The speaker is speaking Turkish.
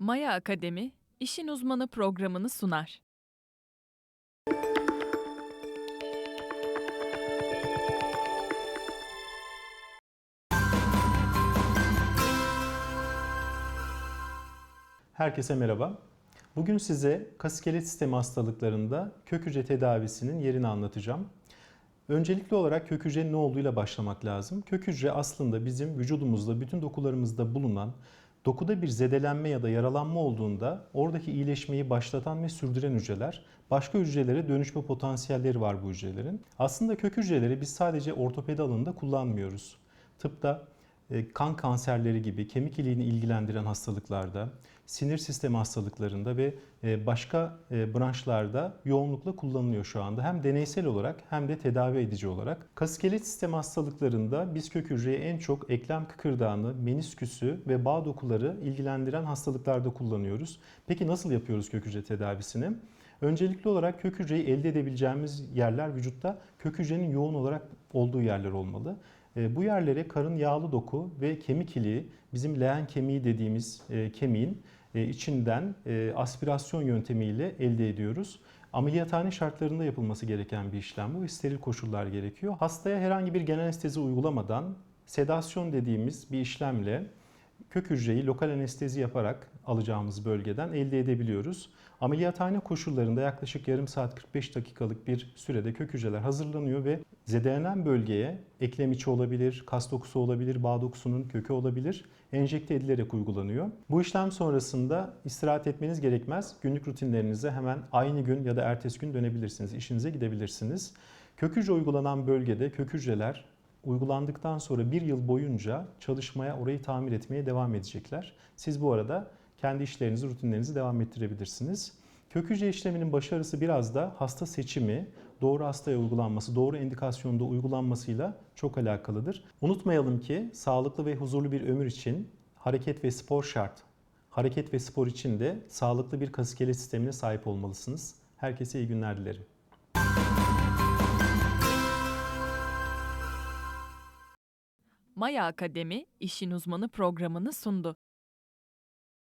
Maya Akademi, İşin Uzmanı programını sunar. Herkese merhaba. Bugün size kas iskelet sistemi hastalıklarında kök hücre tedavisinin yerini anlatacağım. Öncelikli olarak kök hücrenin ne olduğuyla başlamak lazım. Kök hücre aslında bizim vücudumuzda, bütün dokularımızda bulunan dokuda bir zedelenme ya da yaralanma olduğunda oradaki iyileşmeyi başlatan ve sürdüren hücreler. Başka hücrelere dönüşme potansiyelleri var bu hücrelerin. Aslında kök hücreleri biz sadece ortopedi alanında kullanmıyoruz. Tıpta kan kanserleri gibi kemik iliğini ilgilendiren hastalıklarda, sinir sistemi hastalıklarında ve e, başka e, branşlarda yoğunlukla kullanılıyor şu anda. Hem deneysel olarak hem de tedavi edici olarak. Kas iskelet sistemi hastalıklarında biz kök hücreyi en çok eklem kıkırdağını, menisküsü ve bağ dokuları ilgilendiren hastalıklarda kullanıyoruz. Peki nasıl yapıyoruz kök hücre tedavisini? Öncelikli olarak kök hücreyi elde edebileceğimiz yerler vücutta kök hücrenin yoğun olarak olduğu yerler olmalı. E, Bu yerlere karın yağlı doku ve kemik iliği, bizim leğen kemiği dediğimiz e, kemiğin e, içinden e, aspirasyon yöntemiyle elde ediyoruz. Ameliyathane şartlarında yapılması gereken bir işlem bu ve steril koşullar gerekiyor. Hastaya herhangi bir genel anestezi uygulamadan sedasyon dediğimiz bir işlemle kök hücreyi lokal anestezi yaparak alacağımız bölgeden elde edebiliyoruz. Ameliyathane koşullarında yaklaşık yarım saat 45 dakikalık bir sürede kök hücreler hazırlanıyor ve zedelenen bölgeye eklem içi olabilir, kas dokusu olabilir, bağ dokusunun kökü olabilir, enjekte edilerek uygulanıyor. Bu işlem sonrasında istirahat etmeniz gerekmez. Günlük rutinlerinize hemen aynı gün ya da ertesi gün dönebilirsiniz, işinize gidebilirsiniz. Kök hücre uygulanan bölgede kök hücreler uygulandıktan sonra bir yıl boyunca çalışmaya, orayı tamir etmeye devam edecekler. Siz bu arada kendi işlerinizi, rutinlerinizi devam ettirebilirsiniz. Kök hücre işleminin başarısı biraz da hasta seçimi, doğru hastaya uygulanması, doğru endikasyonda uygulanmasıyla çok alakalıdır. Unutmayalım ki sağlıklı ve huzurlu bir ömür için hareket ve spor şart. Hareket ve spor için de sağlıklı bir kas iskelet sistemine sahip olmalısınız. Herkese iyi günler dilerim. Maya Akademi, İşin Uzmanı programını sundu.